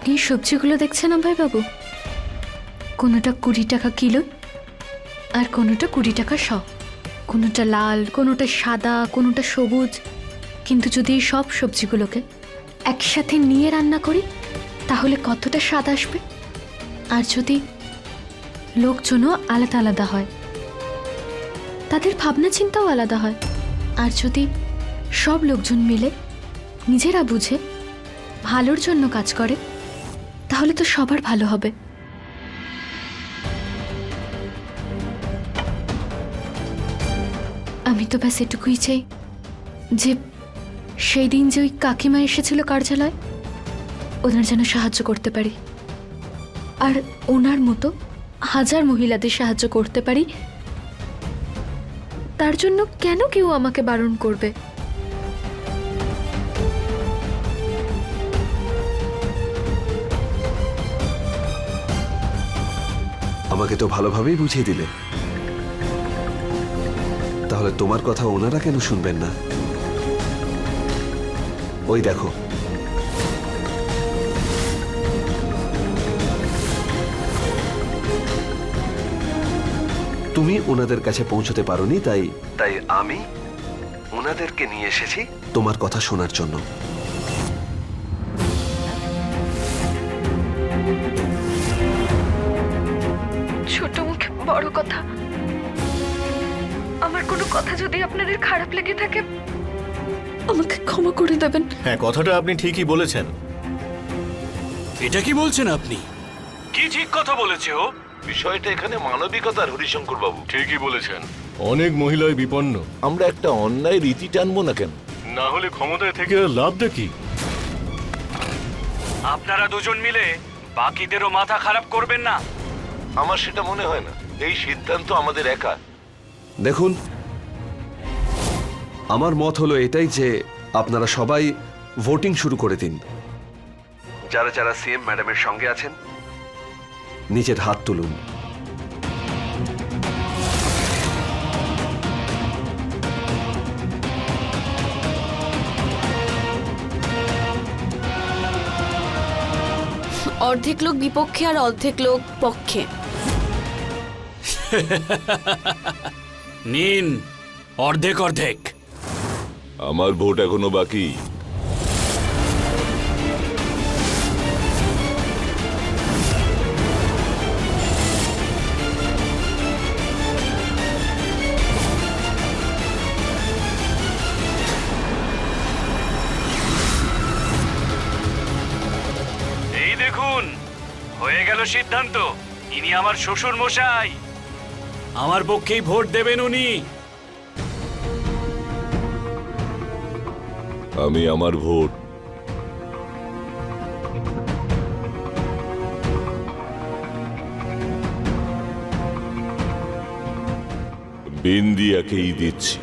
আপনি সবজিগুলো দেখছেন বাবু? কোনোটা কুড়ি টাকা কিলো আর কোনোটা কুড়ি টাকা শ। কোনোটা লাল, কোনোটা সাদা, কোনোটা সবুজ। কিন্তু যদি এই সব সবজিগুলোকে একসাথে নিয়ে রান্না করি, তাহলে কতটা স্বাদ আসবে? আর যদি লোকজনও আলাদা আলাদা হয়? তাদের ভাবনা চিন্তাও আলাদা হয়। আর যদি সব লোকজন মিলে নিজেরা বুঝে ভালোর জন্য কাজ করে তাহলে তো সবার ভালো হবে। আমি তো ব্যাস এটুকুই চাই যে সেই দিন যে ওই কাকিমা এসেছিল কার্যালয়, ওনার যেন সাহায্য করতে পারি। আর ওনার মতো হাজার মহিলাদের সাহায্য করতে পারি, তার জন্য কেন কেউ আমাকে বারণ করবে? আমাকে তো ভালোভাবেই বুঝিয়ে দিলে। তাহলে তোমার কথা ওনারা কেন শুনবেন না? ওই দেখো। তুমি ওনাদের কাছে পৌঁছতে পারোনি তাই তাই আমি ওনাদেরকে নিয়ে এসেছি তোমার কথা শোনার জন্য। কথা। আমার কোনো কথা যদি আপনাদের খারাপ লেগে থাকে আমাকে ক্ষমা করে দেবেন। হ্যাঁ কথাটা আপনি ঠিকই বলেছেন। এটা কি বলছেন আপনি? কি ঠিক কথা বলেছে ও? বিষয়টা এখানে মানবিকতার হরিশঙ্কর বাবু ঠিকই বলেছেন। অনেক মহিলাই বিপন্ন। আমরা একটা অন্যায় রীতি টানবো না কেন? না হলে ক্ষমতায় থেকে আর লাভ দেখি আপনারা দুজন মিলে বাকিদেরও মাথা খারাপ করবেন না। আমার সেটা মনে হয় না। এই সিদ্ধান্ত আমাদের একা। দেখুন আমার মত হলো এটাই যে আপনারা সবাই ভোটিং শুরু করে দিন। যারা যারা সিএম ম্যাডামের সঙ্গে আছেন নিজের হাত তুলুন। অর্ধেক লোক বিপক্ষে আর অর্ধেক লোক পক্ষে। নিন অর্ধেক অর্ধেক। আমার ভোট এখনও বাকি। এই দেখুন হয়ে গেল সিদ্ধান্ত। ইনি আমার শ্বশুর মশাই আমার পক্ষেই ভোট দেবেন উনি। আমি আমার ভোট। বিন্দিয়াকেই দিচ্ছি।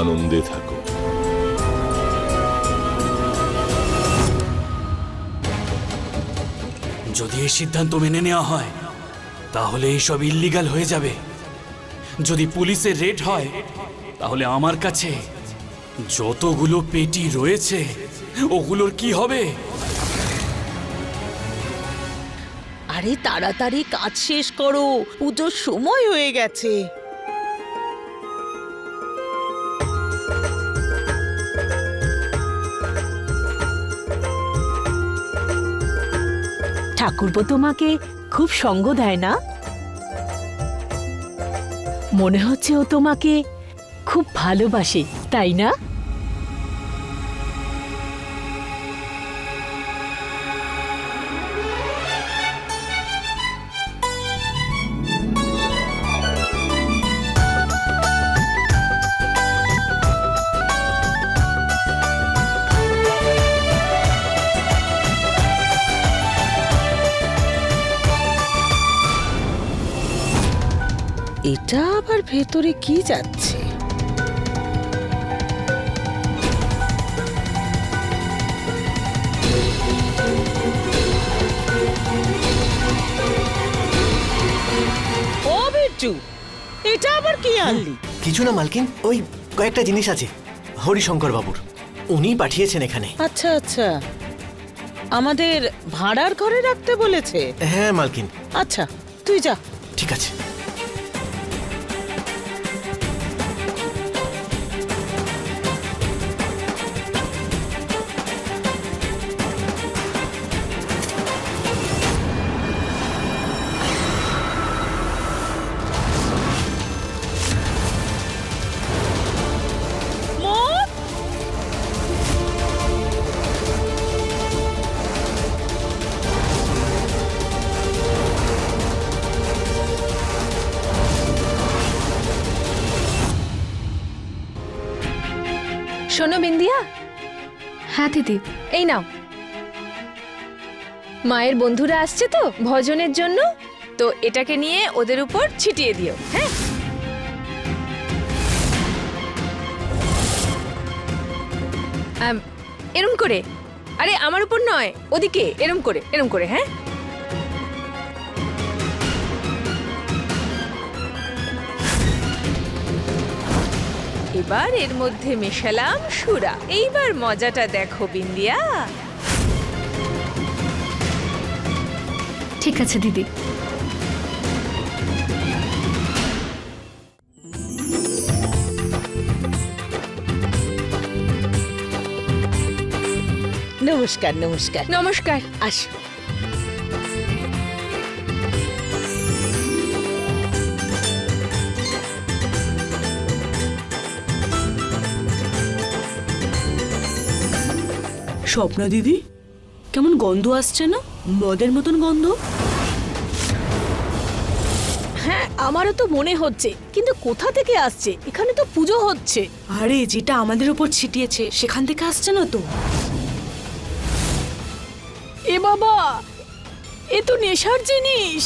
আনন্দে থাকো। যদি এই সিদ্ধান্ত মেনে নেওয়া হয় তাহলে এইসব ইল্লিগাল হয়ে যাবে। যদি পুলিশের রেড হয় তাহলে আমার কাছে যতগুলো পেটি রয়েছে ওগুলোর কি হবে? আরে তাড়াতাড়ি কাজ শেষ করো। পুজোর সময় হয়ে গেছে। ঠাকুরপো তোমাকে খুব সঙ্গ দেয় না? মনে হচ্ছে ও তোমাকে খুব ভালোবাসে তাই না? এটা আবার ভেতরে কি যাচ্ছে? ও বিট্টু এটা আবার কি আনলি? কিছু না মালকিন ওই কয়েকটা জিনিস আছে হরিশঙ্কর বাবুর উনি পাঠিয়েছেন এখানে। আচ্ছা আচ্ছা। আমাদের ভাড়ার ঘরে রাখতে বলেছে। হ্যাঁ মালকিন। আচ্ছা তুই যা। ঠিক আছে। শোনো বিন্দিয়া। হ্যাঁ দিদি। এই নাও। মায়ের বন্ধুরা আসছে তো ভজনের জন্য তো এটাকে নিয়ে ওদের উপর ছিটিয়ে দিও হ্যাঁ? এরম করে। আরে আমার উপর নয় ওদিকে এরম করে এরম করে হ্যাঁ? এবার এর মধ্যে মেশালাম সুরা। এইবার মজাটা দেখো বিন্দিয়া। ঠিক আছে দিদি। নমস্কার নমস্কার। নমস্কার। আস স্বপ্না দিদি? কেমন গন্ধ আসছে না? মদের মতন গন্ধ? হ্যাঁ আমারও তো মনে হচ্ছে কিন্তু কোথা থেকে আসছে? এখানে তো পুজো হচ্ছে। আরে যেটা আমাদের উপর ছিটিয়েছে সেখান থেকে আসছে না তো? এ বাবা এ তো নেশার জিনিস।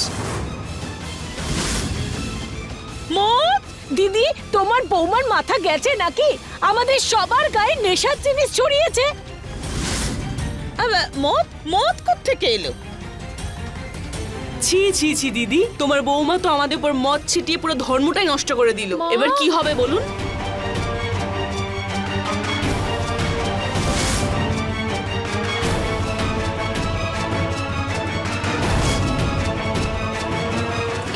মত দিদি তোমার বৌমার মাথা গেছে নাকি? আমাদের সবার গায়ে নেশার জিনিস ছড়িয়েছে। আবার মদ? মদ থেকে এলো? ছি ছি ছি দিদি তোমার বৌমা তো আমাদের উপর মদ ছিটিয়ে পুরো ধর্মটাই নষ্ট করে দিল। এবার কি হবে বলুন?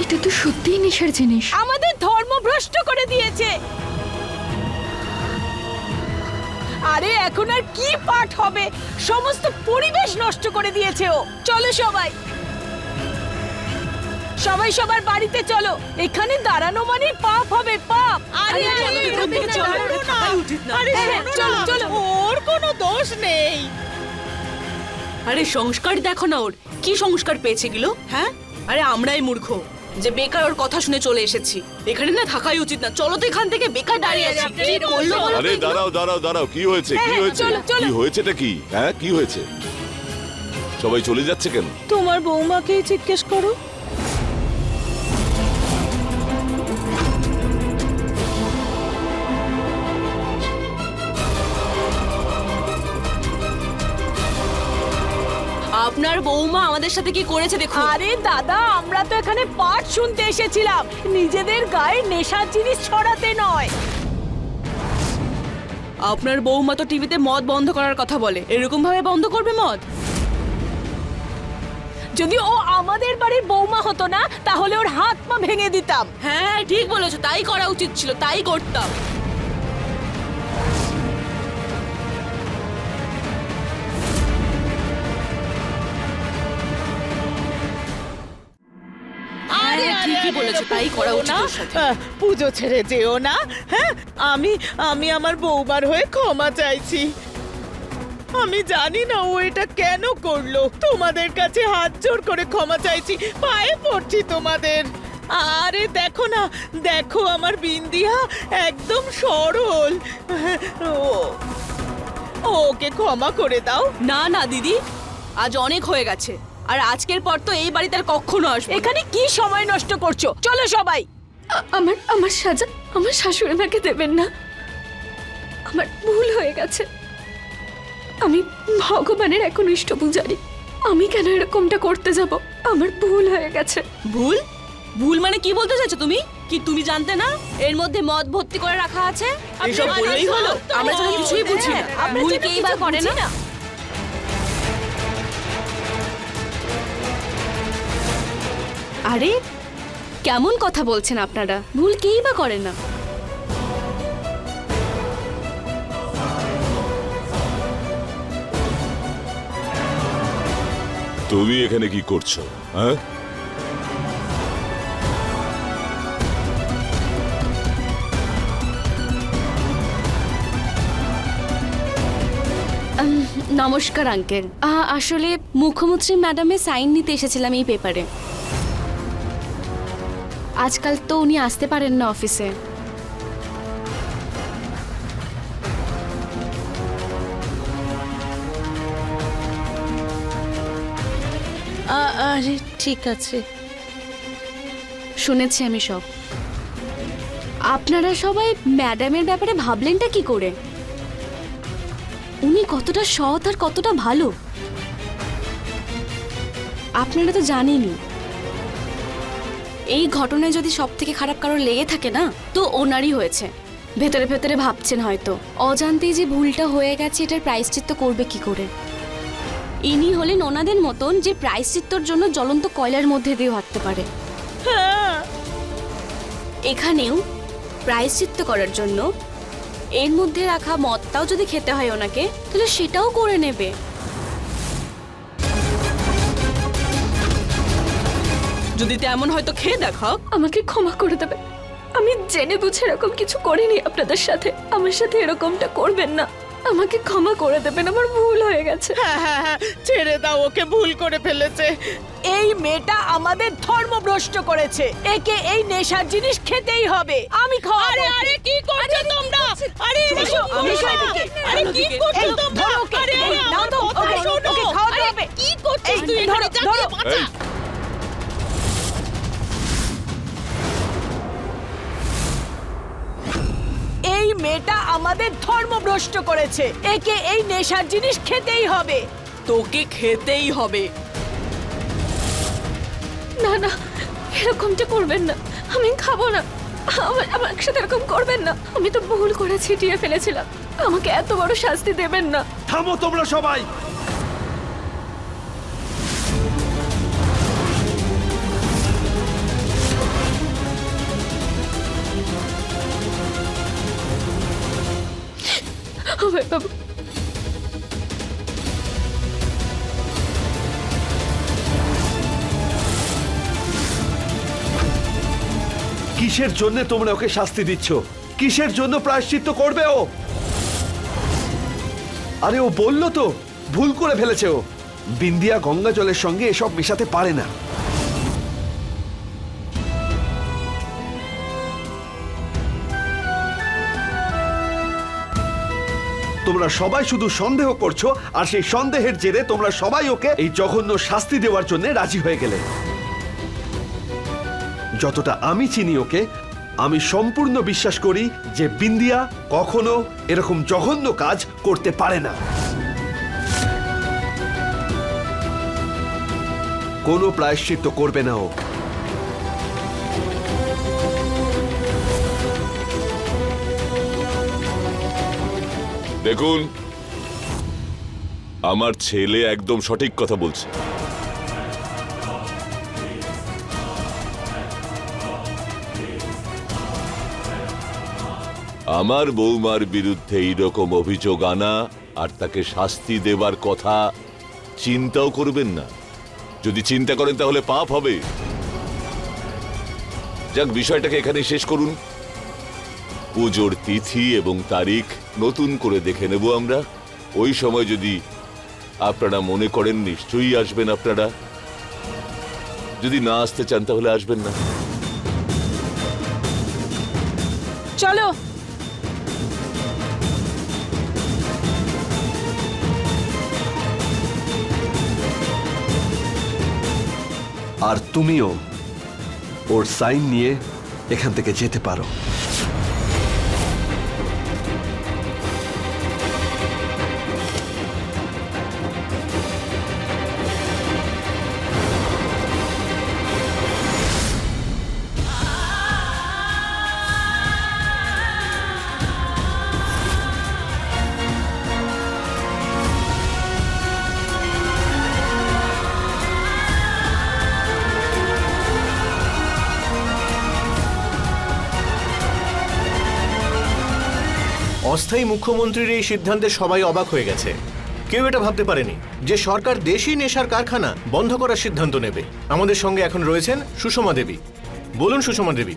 এটা তো সত্যিই নেশার জিনিস। আমাদের ধর্ম ভ্রষ্ট করে দিয়েছে। আরে এখন আর কি পাঠ হবে? সমস্ত পরিবেশ নষ্ট করে দিয়েছে ও। চলো সবাই। সবাই সবার বাড়িতে চলো। এখানে দাঁড়ানো মানে পাপ হবে পাপ। আরে চলো, হ্যাঁ, চলো, ওর কোনো দোষ নেই। আরে সংস্কার দেখো না ওর। কি সংস্কার পেয়েছে গেলো হ্যাঁ? আরে আমরাই মূর্খ। যে বেকার ওর কথা শুনে চলে এসেছি। এখানে না থাকাই উচিত না। চলো তো এখান থেকে বেকার দাঁড়িয়ে আছি। কি করল বলো তো আরে এগুলো? দাঁড়াও দাঁড়াও দাঁড়াও কি হয়েছে? কি হ্যাঁ, হয়েছে? চলো, চলো। কি হয়েছেটা কি? হ্যাঁ কি হয়েছে? সবাই চলে যাচ্ছে কেন? তোমার বৌমাকেই জিজ্ঞেস করো। আপনার বৌমা আমাদের সাথে কি করেছে দেখুন। আরে দাদা আমরা তো এখানে পাঠ শুনতে এসেছিলাম। নিজেদের গায়ে নেশার জিনিস ছড়াতে নয়। আপনার বৌমা তো টিভিতে মদ বন্ধ করার কথা বলে। এরকম ভাবে বন্ধ করবে মদ? যদি ও আমাদের বাড়ির বৌমা হতো না তাহলে ওর হাত পা ভেঙে দিতাম। হ্যাঁ ঠিক বলেছ। তাই করা উচিত ছিল তাই করতাম। বলেছ, তাই করা উচিত ওর সাথে। পুজো ছেড়ে যেও না। হ্যাঁ আমি আমি আমার বৌমার হয়ে ক্ষমা চাইছি। আমি জানি না ও এটা কেন করল। তোমাদের কাছে হাত জোর করে ক্ষমা চাইছি পায়ে পড়ছি তোমাদের। আরে দেখো না দেখো আমার বিন্দিয়া একদম সরল। ও ওকে ক্ষমা করে দাও। না না দিদি আজ অনেক হয়ে গেছে। আর আজকের পর তো এই বাড়িতে আর কখনো আসবে এখানে কি সময় নষ্ট করছ? চলো সবাই। আমার আমার সাজা আমার শাশুড়ি মাকে দেবেন না। আমার ভুল হয়ে গেছে। আমি ভগবানের একনিষ্ঠ পূজারি আমি কেন এরকমটা করতে যাব? আমার ভুল হয়ে গেছে। ভুল? ভুল মানে কি বলতে চাইছো তুমি? কি তুমি জানতে না? এর মধ্যে মদ ভর্তি করে রাখা আছে? এসব বললেই হলো। আমরা যখন কিছুই বুঝি না। ভুল কেই বা করে না। আরে কেমন কথা বলছেন আপনারা? ভুল কেই বা করে না। তুমি এখানে কি করছ হ্যাঁ? নমস্কার আঙ্কেল। আসলে মুখ্যমন্ত্রী ম্যাডামে সাইন নিতে এসেছিলাম এই পেপারে। আজকাল তো উনি আসতে পারেন না অফিসে। আরে ঠিক আছে। শুনেছি আমি সব। আপনারা সবাই ম্যাডামের ব্যাপারে ভাবলেনটা কি করে? উনি কতটা সৎ আর কতটা ভালো। আপনারা তো জানেনই। এই ঘটনায় যদি সব থেকে খারাপ কারও লেগে থাকে না, তো ওনারই হয়েছে। ভেতরে ভেতরে ভাবছেন হয়তো। অজান্তেই যে ভুলটা হয়ে গেছে, এটার প্রায়শ্চিত্ত করবে কি করে? ইনি হলেন ওনাদের মতন যে প্রায়শ্চিত্তর জন্য জ্বলন্ত কয়লার মধ্যে দিয়ে হাঁটতে পারে। এখানেও প্রায়শ্চিত্ত করার জন্য এর মধ্যে রাখা মদটাও যদি খেতে হয় ওনাকে, তাহলে সেটাও করে নেবে। যদি তেমন হয়তো খেয়ে দেখাও। আমাকে ক্ষমা করে দেবে। আমি জেনে বুঝে এরকম কিছু করিনি আপনাদের সাথে। আমার সাথে এরকমটা করবেন না। আমাকে ক্ষমা করে দেবেন আমার ভুল হয়ে গেছে। হ্যাঁ হ্যাঁ হ্যাঁ ছেড়ে দাও ওকে ভুল করে ফেলেছে। এই মেয়েটা আমাদের ধর্ম ভ্রষ্ট করেছে। একে এই নেশার জিনিস খেতেই হবে। আমি খাওয়াবো। আরে আরে কি করছ তোমরা? আরে এসো আমি খাইবো। আরে কি করছ তোমরা? ধরো আরে নাও তো। ওকে খাওয়াতে হবে। কি করছিস তুই? ধরো, ধরো। বাঁচা। এই, মেয়েটা আমাদের ধর্মভ্রষ্ট করেছে। একে এই নেশার জিনিস খেতেই হবে। তোকে খেতেই হবে। না না এরকমটা করবেন না। আমি খাব না। আমার আমার সাথে এরকম করবেন না। আমি তো ভুল করে ছিটিয়ে ফেলেছিলাম। আমাকে এত বড় শাস্তি দেবেন না। থামো তোমরা সবাই। হবে বাবু কিসের জন্য তোমরা ওকে শাস্তি দিচ্ছ? কিসের জন্য প্রায়শ্চিত্ত করবে ও? আরে ও বলল তো, ভুল করে ফেলেছে ও। বিন্দিয়া গঙ্গা জলের সঙ্গে এসব মেশাতে পারে না। তোমরা সবাই শুধু সন্দেহ করছ, আর সেই সন্দেহের জেরে তোমরা সবাই ওকে এই জঘন্য শাস্তি দেওয়ার জন্য রাজি হয়ে গেলে। যতটা আমি চিনি ওকে, আমি সম্পূর্ণ বিশ্বাস করি যে বিন্দিয়া কখনো এরকম জঘন্য কাজ করতে পারে না। কোনো প্রায়শ্চিত্ত করবে না ও। দেখুন, আমার ছেলে একদম সঠিক কথা বলছে। আমার বৌমার বিরুদ্ধে এইরকম অভিযোগ আনা আর তাকে শাস্তি দেবার কথা চিন্তাও করবেন না। যদি চিন্তা করেন তাহলে পাপ হবে। যাক, বিষয়টাকে এখানে শেষ করুন। পুজোর তিথি এবং তারিখ নতুন করে দেখে নেব আমরা। ওই সময় যদি আপনারা মনে করেন নিশ্চয়ই আসবেন আপনারা। যদি না আসতে চান তাহলে আসবেন না। চলো। আর তুমিও ওর সাইন নিয়ে এখান থেকে যেতে পারো। অস্থায়ী মুখ্যমন্ত্রীর এই সিদ্ধান্তে সবাই অবাক হয়ে গেছে। কেউ এটা ভাবতে পারেনি যে সরকার দেশি নেশার কারখানা বন্ধ করার সিদ্ধান্ত নেবে। আমাদের সঙ্গে এখন রয়েছেন সুষমা দেবী। বলুন সুষমা দেবী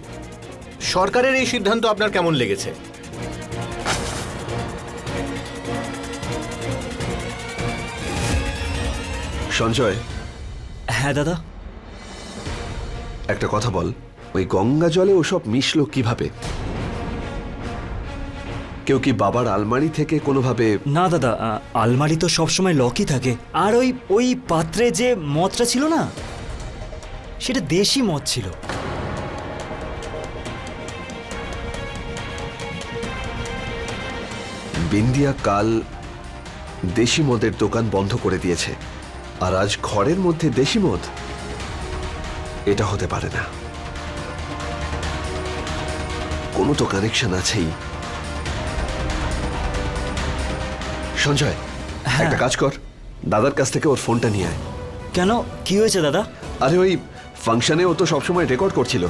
সরকারের এই সিদ্ধান্ত আপনার কেমন লেগেছে? সঞ্জয়। হ্যাঁ দাদা। একটা কথা বল ওই গঙ্গা জলে ওসব মিশলো কীভাবে? কেউ কি বাবার আলমারি থেকে কোনোভাবে না দাদা আ, আলমারি তো সবসময় লকই থাকে। আর ওই ওই পাত্রে যে মদটা ছিল না সেটা দেশি মদ ছিল। বিন্দিয়া কাল দেশি মদের দোকান বন্ধ করে দিয়েছে। আর আজ ঘরের মধ্যে দেশি মদ? এটা হতে পারে না। কোনো তো কানেকশন আছেই। সঞ্জয় হ্যাঁ। একটা কাজ কর। দাদার কাছ থেকে ওর ফোনটা নিয়ে আয়। কেন? কি হয়েছে দাদা? আরে ওই ফাংশনে ও তো সবসময় রেকর্ড করছিল।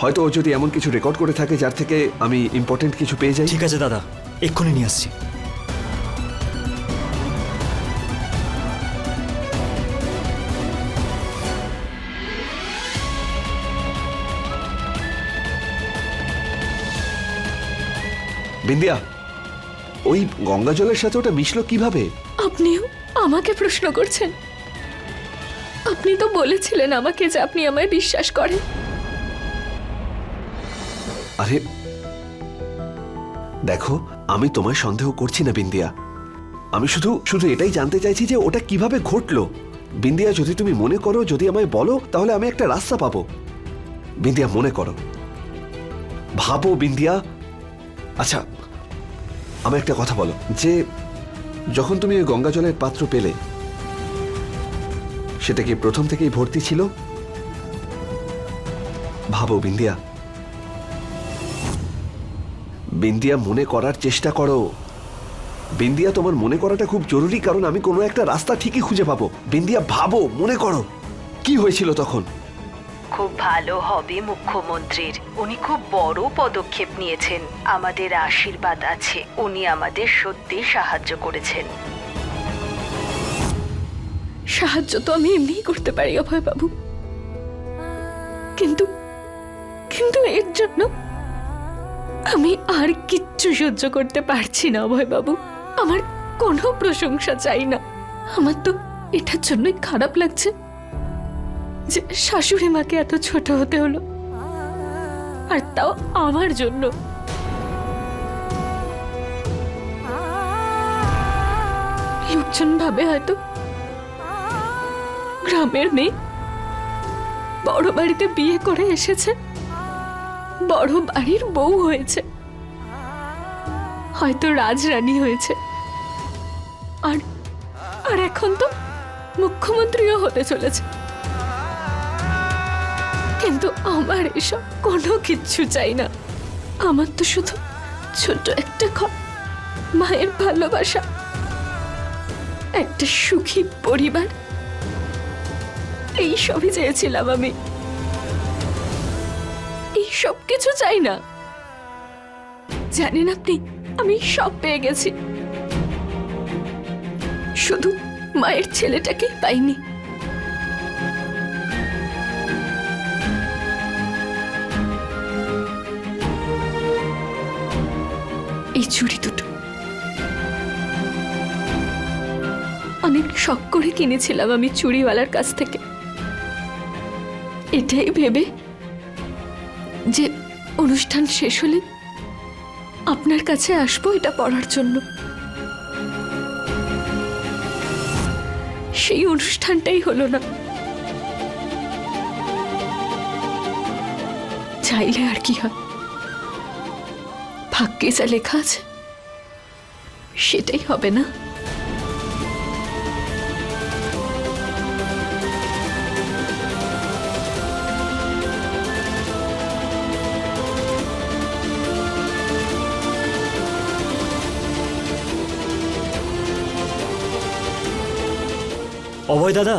হয়তো ও যদি এমন কিছু রেকর্ড করে থাকে যার থেকে আমি ইম্পর্টেন্ট কিছু পেয়ে যাই। ঠিক আছে দাদা এক্ষুনি নিয়ে আসছি। বিন্দিয়া ওই গঙ্গা জলের সাথে ওটা মিশলো কীভাবে? আপনিও আমাকে প্রশ্ন করছেন। আপনি তো বলেছিলেন আমাকে যে আপনি আমায় বিশ্বাস করেন। আরে দেখো আমি তোমায় সন্দেহ করছি না বিন্দিয়া। আমি শুধু শুধু এটাই জানতে চাইছি যে ওটা কীভাবে ঘটলো। বিন্দিয়া যদি তুমি মনে করো যদি আমায় বলো তাহলে আমি একটা রাস্তা পাবো। বিন্দিয়া মনে করো। ভাবো বিন্দিয়া। আচ্ছা আমি একটা কথা বলো। যে যখন তুমি ওই গঙ্গা জলের পাত্র পেলে, সেটা কি প্রথম থেকেই ভর্তি ছিল? ভাবো বিন্দিয়া বিন্দিয়া মনে করার চেষ্টা করো। বিন্দিয়া তোমার মনে করাটা খুব জরুরি, কারণ আমি কোনো একটা রাস্তা ঠিকই খুঁজে পাবো। বিন্দিয়া ভাবো, মনে করো। কি হয়েছিল তখন? খুব ভালো হবে মুখ্যমন্ত্রীর। উনি খুব বড় পদক্ষেপ নিয়েছেন। আমাদের আশীর্বাদ আছে। উনি আমাদের সত্যি সাহায্য করেছেন। সাহায্য তো আমি এমনিই করতে পারি অভয় বাবু কিন্তু কিন্তু এর জন্য আমি আর কিচ্ছু সহ্য করতে পারছি না অভয় বাবু আমার কোনো প্রশংসা চাই না। আমার তো এটার জন্যই খারাপ লাগছে। যে শাশুড়ি মাকে এত ছোট হতে হলো, আর তাও আমার জন্য। লোকজন ভাবে হয়তো গ্রামের মেয়ে বড় বাড়িতে বিয়ে করে এসেছে, বড় বাড়ির বউ হয়েছে, হয়তো রাজরানী হয়েছে। আর আর এখন তো মুখ্যমন্ত্রীও হতে চলেছে। কিন্তু আমার এসব কোনো কিচ্ছু চাই না। আমার তো শুধু ছোট একটা ঘর, মায়ের ভালোবাসা, একটা সুখী পরিবার। এই সবই চেয়েছিলাম আমি। এই সব কিছু চাই না। জানেন আপনি, আমি সব পেয়ে গেছি। শুধু মায়ের ছেলেটাকে পাইনি। এই চুড়ি দুটো। অনেক শখ করে কিনেছিলাম আমি চুড়িওয়ালার কাছ থেকে। এটাই ভেবে যে অনুষ্ঠান শেষ হলে আপনার কাছে আসব এটা পড়ার জন্য। সেই অনুষ্ঠানটাই হলো না। চাইলে আর কি হয়? ভাগ্যে যা লেখা আছে সেটাই হবে না? অভয় দাদা।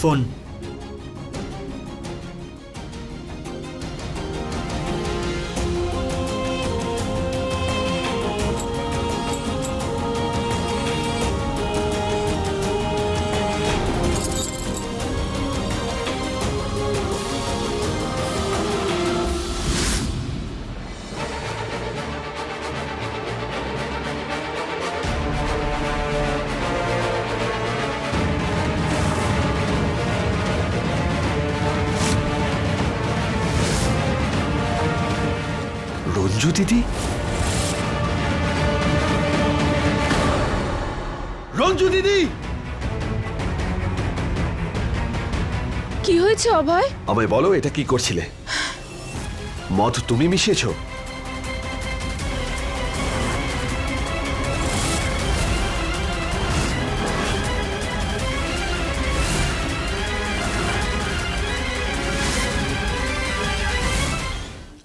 ফোন। রঞ্জু দিদি। রঞ্জু দিদি! কি হয়েছে অভয়? অভয় বলো এটা কি করছিলে? মদ তুমি মিশিয়েছো?